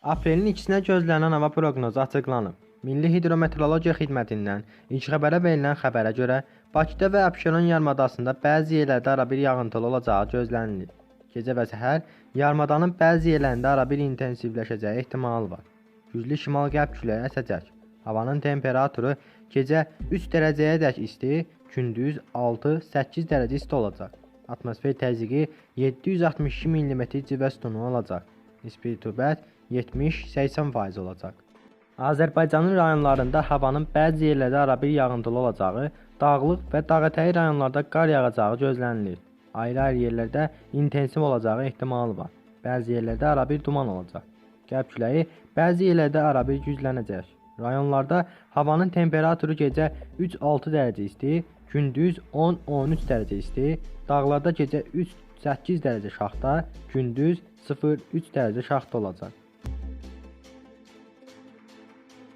Aprelin 2-sinə gözlənilən hava proqnozu açıqlanıb. Milli Hidrometeorologiya Xidmətindən ilk xəbərə verilən xəbərə görə Bakıda və Abşeron yarımadasında bəzi yerlərdə arabir yağıntılı olacağı gözlənilir. Gecə və səhər yarımadanın bəzi yerlərində arabir intensivləşəcəyi ehtimalı var. Güclü şimal-qərb küləyi əsəcək. Havanın temperaturu gecə 3 dərəcəyə dək isti, gündüz 6-8 dərəcə isti olacaq. Atmosfer təzyiqi 762 mm civə sütunu olacaq. Nisbi rütubət 70-80% olacaq. Azərbaycanın rayonlarında havanın bəzi yerlərdə arabir yağıntılı olacağı, dağlıq və dağətəyi rayonlarda qar yağacağı gözlənilir. Ayrı-ayrı yerlərdə intensiv olacağı ehtimalı var. Bəzi yerlərdə arabir duman olacaq. Qərb küləyi bəzi yerlərdə arabir güclənəcək. Rayonlarda havanın temperaturu gecə 3-6 dərəcə isti, gündüz 10-13 dərəcə isti, dağlarda gecə 3-8 dərəcə şaxta, gündüz 0-3 dərəcə şaxta olacaq.